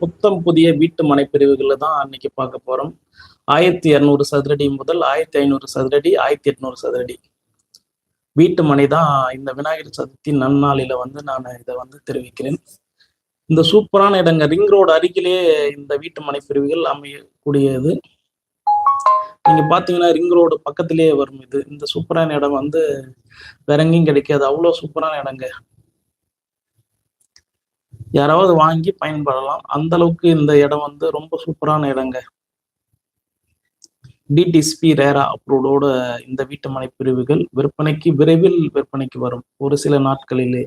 புத்தம் புதிய வீட்டு மனை பிரிவுகளை தான் அன்னைக்கு பார்க்க போறோம். ஆயிரத்தி இரநூறு சதுரடி முதல் ஆயிரத்தி ஐநூறு சதுரடி ஆயிரத்தி எட்நூறு சதுரடி. வீட்டு மனை தான் இந்த விநாயகர் சதுர்த்தி நன்னாளில வந்து நான் இதை வந்து தெரிவிக்கிறேன். இந்த சூப்பரான இடங்க ரிங் ரோடு அருகிலே இந்த வீட்டு மனை பிரிவுகள் அமையக்கூடியது. நீங்க பாத்தீங்கன்னா ரிங் ரோடு பக்கத்திலேயே வரும் இது. இந்த சூப்பரான இடம் வந்து வேற எங்கேயும் கிடைக்காது. அவ்வளோ சூப்பரான இடங்க. யாராவது வாங்கி பயன்படலாம். அந்த அளவுக்கு இந்த இடம் வந்து ரொம்ப சூப்பரான இடங்க. டிடிஸ்பி ரேரா அப்ரூவோட இந்த வீட்டு மனை பிரிவுகள் விற்பனைக்கு விரைவில் விற்பனைக்கு வரும். ஒரு சில நாட்களிலே.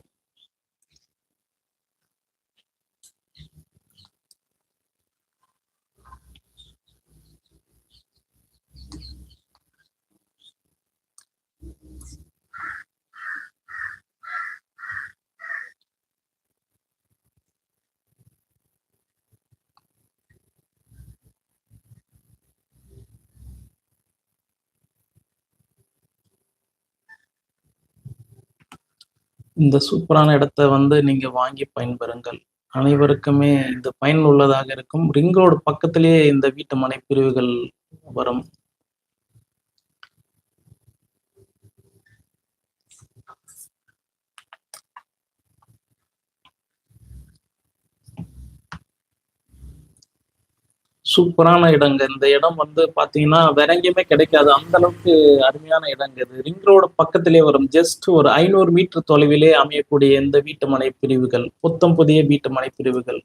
இந்த சூப்பரான இடத்த வந்து நீங்க வாங்கி பயன்பெறுங்கள். அனைவருக்குமே இந்த பயன் உள்ளதாக இருக்கும். ரிங் ரோடு பக்கத்திலேயே இந்த வீட்டு மனை பிரிவுகள் வரும். சூப்பரான இடங்க. இந்த இடம் வந்து பாத்தீங்கன்னா வேற எங்கேயுமே கிடைக்காது. அந்த அளவுக்கு அருமையான இடங்க இது. ரிங் ரோடு பக்கத்திலே வரும். ஜஸ்ட் ஒரு ஐநூறு மீட்டர் தொலைவிலே அமையக்கூடிய இந்த வீட்டு மனை பிரிவுகள் புத்தம் புதிய வீட்டு மனை பிரிவுகள்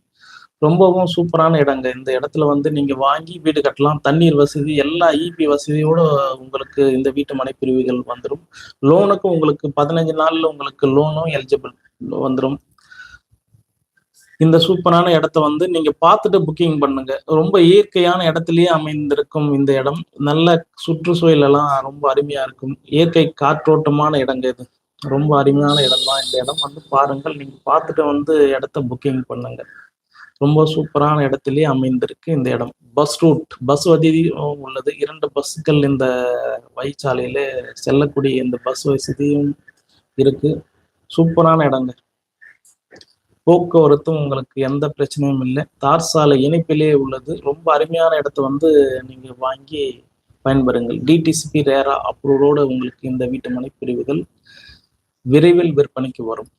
ரொம்பவும் சூப்பரான இடங்க. இந்த இடத்துல வந்து நீங்க வாங்கி வீடு கட்டலாம். தண்ணீர் வசதி எல்லா இபி வசதியோட உங்களுக்கு இந்த வீட்டு மனை பிரிவுகள் வந்துடும் லோனுக்கும் உங்களுக்கு பதினஞ்சு நாள்ல உங்களுக்கு லோனும் எலிஜிபிள் வந்துடும் இந்த சூப்பரான இடத்த வந்து நீங்க பார்த்துட்டு புக்கிங் பண்ணுங்க. ரொம்ப இயற்கையான இடத்துலயே அமைந்திருக்கும் இந்த இடம். நல்ல சுற்றுச்சூழல் எல்லாம் ரொம்ப அருமையா இருக்கும். இயற்கை காற்றோட்டமான இடங்க இது. ரொம்ப அருமையான இடம் தான் இந்த இடம். வந்து பாருங்கள் நீங்க பார்த்துட்டு வந்து இடத்த புக்கிங் பண்ணுங்க. ரொம்ப சூப்பரான இடத்துலயே அமைந்திருக்கு இந்த இடம். பஸ் ரூட் பஸ் வசதியும் உள்ளது. இரண்டு பஸ்கள் இந்த வழிச்சாலையில செல்லக்கூடிய இந்த பஸ் வசதியும் இருக்கு. சூப்பரான இடங்க. போக்குவரத்தும் உங்களுக்கு எந்த பிரச்சனையும் இல்லை. தார் சாலை இணைப்பிலே உள்ளது. ரொம்ப அருமையான இடத்த வந்து நீங்க வாங்கி பயன்பெறுங்கள். டிடிசிபி ரேரா அப்ரூவோட உங்களுக்கு இந்த வீட்டு மனை பிரிவுகள் விரைவில் விற்பனைக்கு வரும்.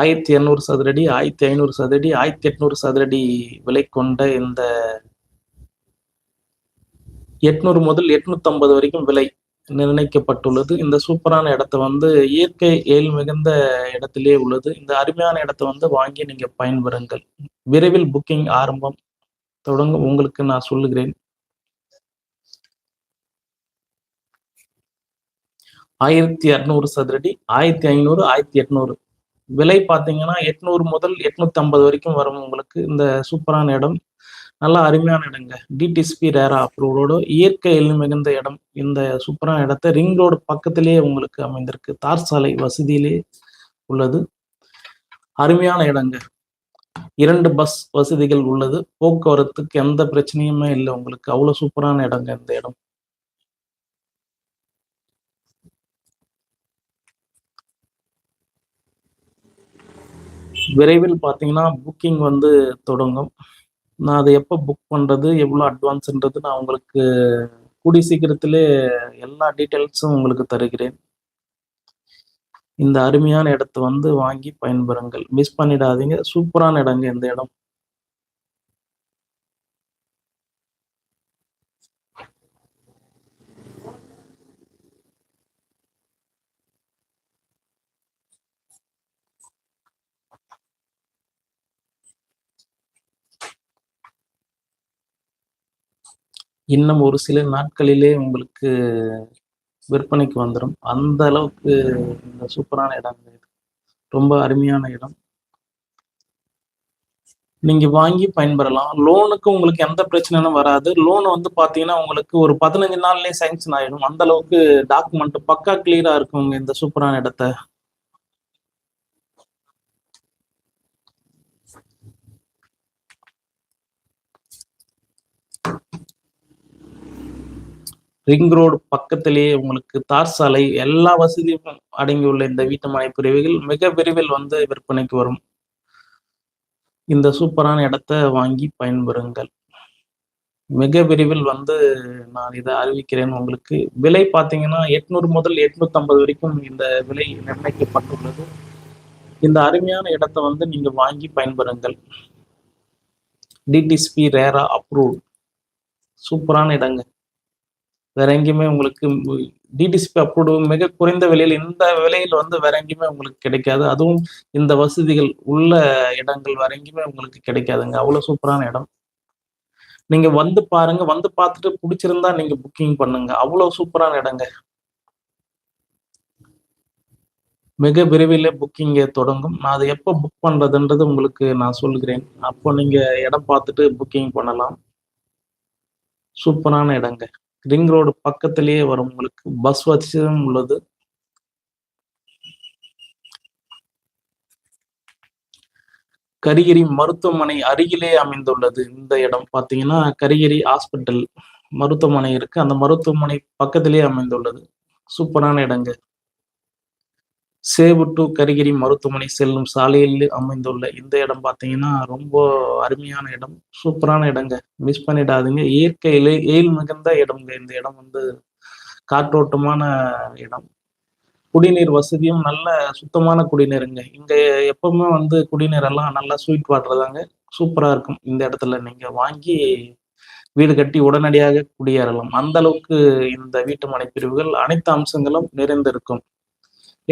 ஆயிரத்தி எண்ணூறு சதுரடி ஆயிரத்தி ஐநூறு சதுரடி ஆயிரத்தி எட்நூறு சதுரடி விலை கொண்ட இந்த எட்நூறு முதல் எட்நூத்தி ஐம்பது வரைக்கும் விலை. நிர்ணயிக்கப்பட்டுள்ளது. இந்த சூப்பரான இடத்த வந்து இயற்கை ஏல் மிகுந்த இடத்திலே உள்ளது. இந்த அருமையான இடத்த வந்து வாங்கி நீங்க பயன்பெறுங்கள். விரைவில் புக்கிங் ஆரம்பம். தொடங்கும் உங்களுக்கு நான் சொல்லுகிறேன். ஆயிரத்தி இரநூறு சதுரடி ஆயிரத்தி ஐநூறு ஆயிரத்தி எட்நூறு. விலை பார்த்தீங்கன்னா எட்நூறு முதல் எட்நூத்தி ஐம்பது வரைக்கும் வரும் உங்களுக்கு இந்த சூப்பரான இடம். நல்லா அருமையான இடங்க. டிடிஸ்பி ரேரா அப்ரூவோட இயற்கை எழில் மிகுந்த இடம் இந்த சூப்பரான இடத்த ரிங் ரோடு பக்கத்திலேயே உங்களுக்கு அமைந்திருக்கு. தார் சாலை வசதியிலே உள்ளது. அருமையான இடங்க. இரண்டு பஸ் வசதிகள் உள்ளது. போக்குவரத்துக்கு எந்த பிரச்சனையுமே இல்லை. உங்களுக்கு அவ்வளவு சூப்பரான இடங்க இந்த இடம். விரைவில் பார்த்தீங்கன்னா புக்கிங் வந்து தொடங்கும். நான் அதை எப்போ புக் பண்ணுறது எவ்வளோ அட்வான்ஸ்ன்றது நான் உங்களுக்கு கூடி சீக்கிரத்திலே எல்லா டீட்டெயில்ஸும் உங்களுக்கு தருகிறேன். இந்த அருமையான இடத்த வந்து வாங்கி பயன்பெறுங்கள். மிஸ் பண்ணிடாதீங்க. சூப்பரான இடங்க இந்த இடம். இன்னும் ஒரு சில நாட்களிலே உங்களுக்கு விற்பனைக்கு வந்துடும் அந்த அளவுக்கு இந்த சூப்பரான இடம் இது. ரொம்ப அருமையான இடம். நீங்க வாங்கி பயன்பெறலாம். லோனுக்கு உங்களுக்கு எந்த பிரச்சனையும் வராது. லோன் வந்து பாத்தீங்கன்னா உங்களுக்கு ஒரு பதினஞ்சு நாள்லயே சேங்ஷன் ஆயிடும். அந்த அளவுக்கு டாக்குமெண்ட் பக்கா கிளியரா இருக்கும் இந்த சூப்பரான இடத்த. ரிங் ரோடு பக்கத்திலேயே உங்களுக்கு தார் சாலை எல்லா வசதியும் அடங்கியுள்ள இந்த வீட்டு மனை பிரிவுகள் மிக விரைவில் வந்து விற்பனைக்கு வரும். இந்த சூப்பரான இடத்த வாங்கி பயன்பெறுங்கள். மிக விரைவில் வந்து நான் இதை அறிவிக்கிறேன் உங்களுக்கு. விலை பார்த்தீங்கன்னா எட்நூறு முதல் எட்நூத்தம்பது வரைக்கும் இந்த விலை நிர்ணயிக்கப்பட்டுள்ளது. இந்த அருமையான இடத்தை வந்து நீங்க வாங்கி பயன்பெறுங்கள். டிடிஸ்பி ரேரா அப்ரூவ் சூப்பரான இடங்க. வேற எங்கேயுமே உங்களுக்கு டிடிசிபி அப்ரூவ் மிக குறைந்த விலையில் இந்த விலையில் வந்து வேற எங்கேயுமே உங்களுக்கு கிடைக்காது. அதுவும் இந்த வசதிகள் உள்ள இடங்கள் வேற எங்கேயுமே உங்களுக்கு கிடைக்காதுங்க. அவ்வளோ சூப்பரான இடம். நீங்க வந்து பாருங்க வந்து பார்த்துட்டு பிடிச்சிருந்தா நீங்க புக்கிங் பண்ணுங்க. அவ்வளோ சூப்பரான இடங்க. மிக விரைவில் புக்கிங்கை தொடங்கும். நான் அதை எப்போ புக் பண்ணுறதுன்றது உங்களுக்கு நான் சொல்கிறேன். அப்போ நீங்கள் இடம் பார்த்துட்டு புக்கிங் பண்ணலாம். சூப்பரான இடங்க. ரிங் ரோடு பக்கத்திலேயே வரும். உங்களுக்கு பஸ் வசதியும் உள்ளது. கரிகிரி மருத்துவமனை அருகிலே அமைந்துள்ளது. இந்த இடம் பார்த்தீங்கன்னா கரிகிரி ஹாஸ்பிட்டல் மருத்துவமனை இருக்கு. அந்த மருத்துவமனை பக்கத்திலே அமைந்துள்ளது. சூப்பரான இடங்க. சேவு டு கரிகிரி மருத்துவமனை செல்லும் சாலையில் அமைந்துள்ள இந்த இடம் பார்த்தீங்கன்னா ரொம்ப அருமையான இடம். சூப்பரான இடங்க. மிஸ் பண்ணிடாதீங்க. இயற்கையிலே எயில் மிகுந்த இடம்ங்க இந்த இடம் வந்து காற்றோட்டமான இடம். குடிநீர் வசதியும் நல்ல சுத்தமான குடிநீருங்க. இங்க எப்பவுமே வந்து குடிநீர் எல்லாம் நல்லா ஸ்வீட் வாட்டர் தாங்க. சூப்பரா இருக்கும். இந்த இடத்துல நீங்க வாங்கி வீடு கட்டி உடனடியாக குடியேறலாம். அந்த அளவுக்கு இந்த வீட்டு மனை பிரிவுகள் அனைத்து அம்சங்களும் நிறைந்திருக்கும்.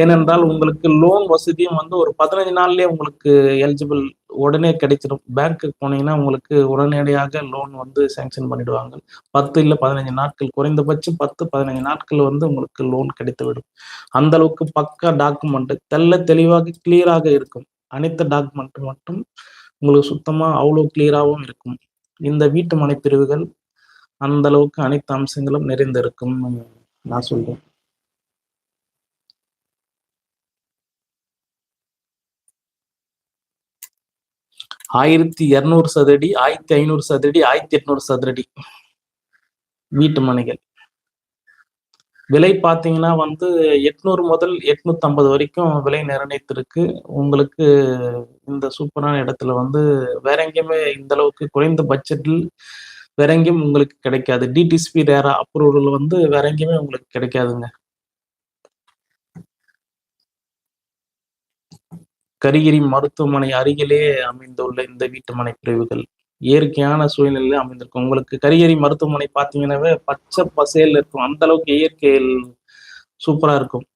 ஏனென்றால் உங்களுக்கு லோன் வசதியும் வந்து ஒரு பதினஞ்சு நாள்லயே உங்களுக்கு எலிஜிபிள் உடனே கிடைச்சிடும் பேங்க்குக்கு போனீங்கன்னா உங்களுக்கு உடனடியாக லோன் வந்து சேங்ஷன் பண்ணிடுவாங்க. பத்து இல்லை பதினஞ்சு நாட்கள் குறைந்தபட்சம் பத்து பதினஞ்சு நாட்கள் வந்து உங்களுக்கு லோன் கிடைத்து விடும் அந்த அளவுக்கு பக்கா டாக்குமெண்ட் தெல்ல தெளிவாக கிளியராக இருக்கும். அனைத்து டாக்குமெண்ட் மட்டும் உங்களுக்கு சுத்தமா அவ்வளோ கிளியராகவும் இருக்கும். இந்த வீட்டு மனை பிரிவுகள் அந்த அளவுக்கு அனைத்து அம்சங்களும் நிறைந்திருக்கும். நான் சொல்றேன். ஆயிரத்தி இருநூறு சதுரடி ஆயிரத்தி ஐநூறு சதுரடி ஆயிரத்தி எட்நூறு சதுரடி. வீட்டு மனைகள். விலை பார்த்தீங்கன்னா வந்து எட்நூறு முதல் எட்நூத்தி ஐம்பது வரைக்கும் விலை நிர்ணயித்திருக்கு. உங்களுக்கு இந்த சூப்பரான இடத்துல வந்து வேற எங்கேயுமே இந்த அளவுக்கு குறைந்த பட்ஜெட்டில் வேற எங்கேயும் உங்களுக்கு கிடைக்காது. டிடிஸ்பி ரேரா அப்ரூவல் வந்து வேற எங்கேயுமே உங்களுக்கு கிடைக்காதுங்க. கரிகிரி மருத்துவமனை அருகிலே அமைந்துள்ள இந்த வீட்டு மனை பிரிவுகள் இயற்கையான சூழ்நிலையில அமைந்திருக்கும். உங்களுக்கு கரிகிரி மருத்துவமனை பார்த்தீங்கன்னாவே பச்சை பசேல் இருக்கும். அந்த அளவுக்கு இயற்கையில் சூப்பரா இருக்கும்.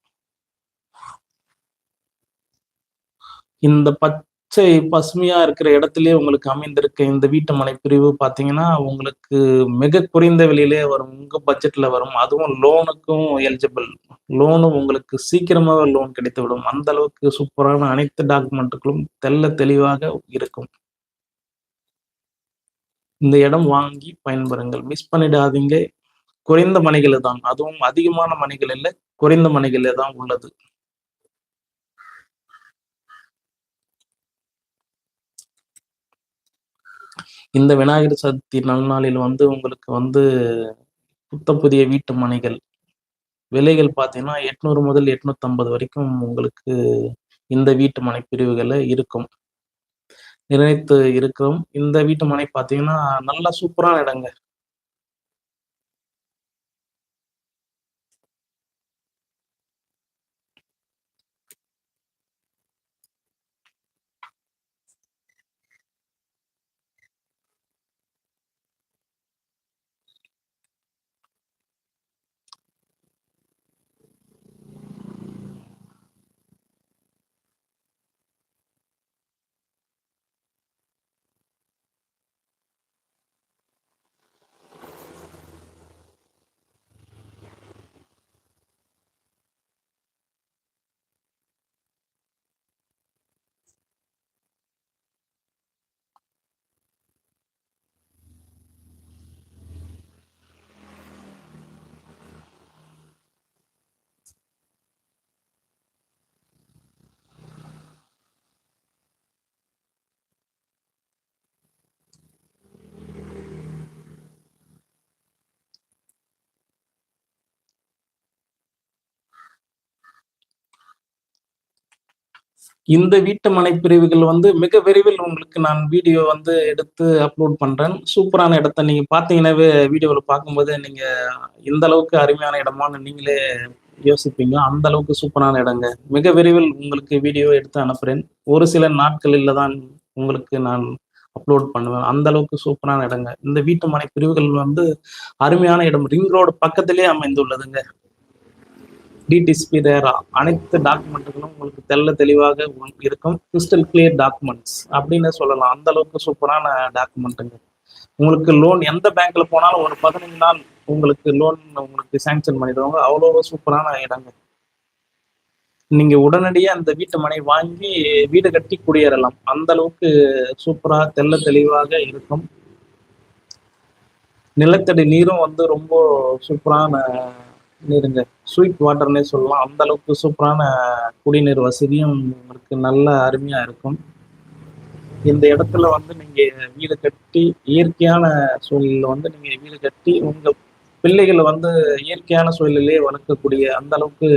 இந்த பச் பச்சை பசுமையா இருக்கிற இடத்துலயே உங்களுக்கு அமைந்திருக்க இந்த வீட்டு மனை பிரிவு பார்த்தீங்கன்னா உங்களுக்கு மிக குறைந்த விலையிலே வரும். உங்க பட்ஜெட்ல வரும். அதுவும் லோனுக்கும் எலிஜிபிள் லோனும் உங்களுக்கு சீக்கிரமாக லோன் கிடைத்து விடும் அந்த அளவுக்கு சூப்பரான அனைத்து டாக்குமெண்ட்டுகளும் தெல்ல தெளிவாக இருக்கும். இந்த இடம் வாங்கி பயன்பெறுங்கள். மிஸ் பண்ணிடாதீங்க. குறைந்த மனைகள் தான் அதுவும் அதிகமான மனைகள் இல்லை குறைந்த மனைகளே தான் உள்ளது. இந்த விநாயகர் சதுர்த்தி நல்நாளில் வந்து உங்களுக்கு வந்து புத்த புதிய வீட்டு மனைகள். விலைகள் பார்த்தீங்கன்னா எட்நூறு முதல் எட்நூத்தம்பது வரைக்கும் உங்களுக்கு இந்த வீட்டு மனை பிரிவுகளில் இருக்கும். நிர்ணயித்து இருக்கிறோம். இந்த வீட்டு மனை பார்த்தீங்கன்னா நல்ல சூப்பரான இடங்க. இந்த வீட்டு மனை பிரிவுகள் வந்து மிக விரைவில் உங்களுக்கு நான் வீடியோ வந்து எடுத்து அப்லோட் பண்றேன். சூப்பரான இடத்த நீங்க பாத்தீங்கன்னாவே வீடியோவில் பார்க்கும்போது நீங்க இந்த அளவுக்கு அருமையான இடமான்னு நீங்களே யோசிப்பீங்க. அந்த அளவுக்கு சூப்பரான இடங்க. மிக விரைவில் உங்களுக்கு வீடியோ எடுத்து அனுப்புறேன். ஒரு சில நாட்களில் தான் உங்களுக்கு நான் அப்லோட் பண்ணுவேன். அந்த அளவுக்கு சூப்பரான இடங்க. இந்த வீட்டு மனை பிரிவுகள் வந்து அருமையான இடம். ரிங் ரோடு பக்கத்திலே அமைந்துள்ளதுங்க. டிடிசிபி ரேரா அனைத்து டாக்குமெண்ட்டுகளும் உங்களுக்கு தெல்ல தெளிவாக இருக்கும். கிறிஸ்டல் கிளியர் டாக்குமெண்ட்ஸ் அப்படின்னு சொல்லலாம். அந்த அளவுக்கு சூப்பரான டாக்குமெண்ட்டுங்க உங்களுக்கு லோன் எந்த பேங்க்ல போனாலும் ஒரு பதினஞ்சு நாள் உங்களுக்கு லோன் உங்களுக்கு சாங்ஷன் பண்ணிடுவாங்க. அவ்வளோ சூப்பரான இடங்க. நீங்க உடனடியாக அந்த வீட்டு மனை வாங்கி வீடு கட்டி குடியேறலாம். அந்த அளவுக்கு சூப்பரா தெல்ல தெளிவாக இருக்கும். நிலத்தடி நீரும் வந்து ரொம்ப சூப்பரான நீருங்க ஸ்வீட் வாட்டர்னே சொல்லலாம். அந்த அளவுக்கு சூப்பரான குடிநீர் வசதியும் உங்களுக்கு நல்ல அருமையா இருக்கும். இந்த இடத்துல வந்து நீங்க வீடு கட்டி இயற்கையான சூழலில் வந்து நீங்க வீடு கட்டி உங்க பிள்ளைகளை வந்து இயற்கையான சூழலிலே வளர்க்கக்கூடிய அந்த அளவுக்கு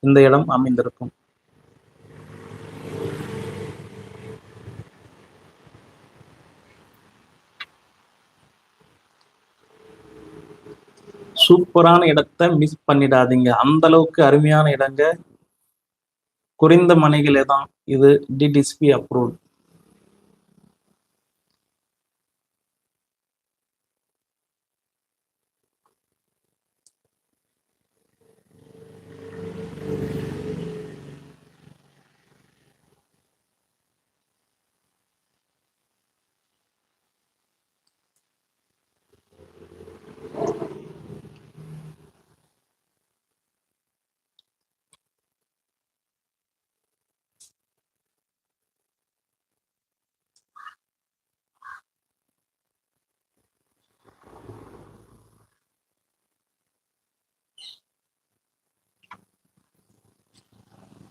இந்த இடம் அமைந்திருக்கும். சூப்பரான இடத்த மிஸ் பண்ணிடாதீங்க. அந்த அளவுக்கு அருமையான இடங்க. குறைந்த மனைகளே தான் இது டிடிஎஸ்பி அப்ரூவ்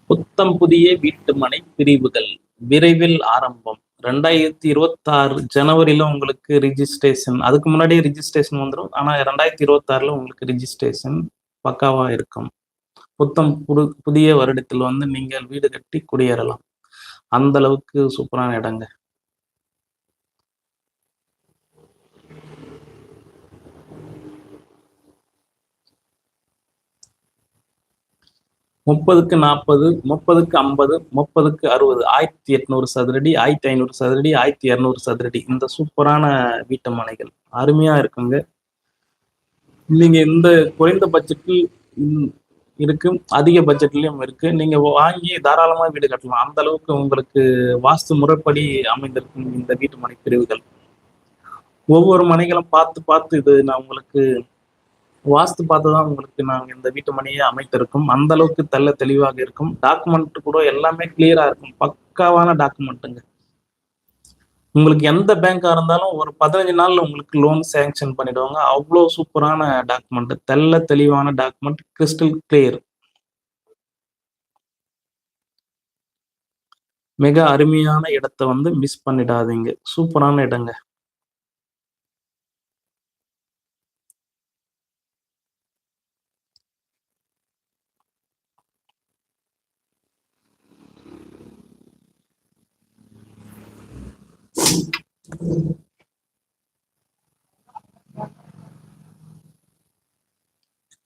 புத்தம் புதிய வீட்டு மனை பிரிவுகள் விரைவில் ஆரம்பம். ரெண்டாயிரத்தி இருபத்தி ஆறு ஜனவரியில உங்களுக்கு ரிஜிஸ்ட்ரேஷன் அதுக்கு முன்னாடியே ரிஜிஸ்ட்ரேஷன் வந்துடும் ஆனா ரெண்டாயிரத்தி இருபத்தி ஆறுல உங்களுக்கு ரிஜிஸ்ட்ரேஷன் பக்காவா இருக்கும். புத்தம் புது புதிய வருடத்தில் வந்து நீங்கள் வீடு கட்டி குடியேறலாம். அந்த அளவுக்கு சூப்பரான இடங்க. முப்பதுக்கு நாற்பது முப்பதுக்கு ஐம்பது முப்பதுக்கு அறுபது. ஆயிரத்தி எட்நூறு சதுரடி ஆயிரத்தி ஐநூறு சதுரடி ஆயிரத்தி இரநூறு சதுரடி. இந்த சூப்பரான வீட்டு மனைகள். அருமையா இருக்குங்க. நீங்க இந்த குறைந்த பட்ஜெட்டில் இருக்கு. அதிக பட்ஜெட்லயும் இருக்கு. நீங்க வாங்கி தாராளமா வீடு கட்டலாம். அந்த அளவுக்கு உங்களுக்கு வாஸ்து முறைப்படி அமைந்திருக்கும் இந்த வீட்டு மனை பிரிவுகள். ஒவ்வொரு மனைகளும் பார்த்து பார்த்து இது நான் உங்களுக்கு வாஸ்து பார்த்து தான் உங்களுக்கு நாங்கள் இந்த வீட்டு மனையை அமைத்திருக்கோம். அந்த அளவுக்கு தெல்ல தெளிவாக இருக்கும். டாக்குமெண்ட் கூட எல்லாமே கிளியரா இருக்கும். பக்காவான டாக்குமெண்ட்டுங்க உங்களுக்கு எந்த பேங்காக இருந்தாலும் ஒரு பதினஞ்சு நாள்ல உங்களுக்கு லோன் சேங்ஷன் பண்ணிடுவாங்க. அவ்வளோ சூப்பரான டாக்குமெண்ட் தெல்ல தெளிவான டாக்குமெண்ட் கிறிஸ்டல் கிளியர் மிக அருமையான இடத்த வந்து மிஸ் பண்ணிடாதீங்க. சூப்பரான இடங்க.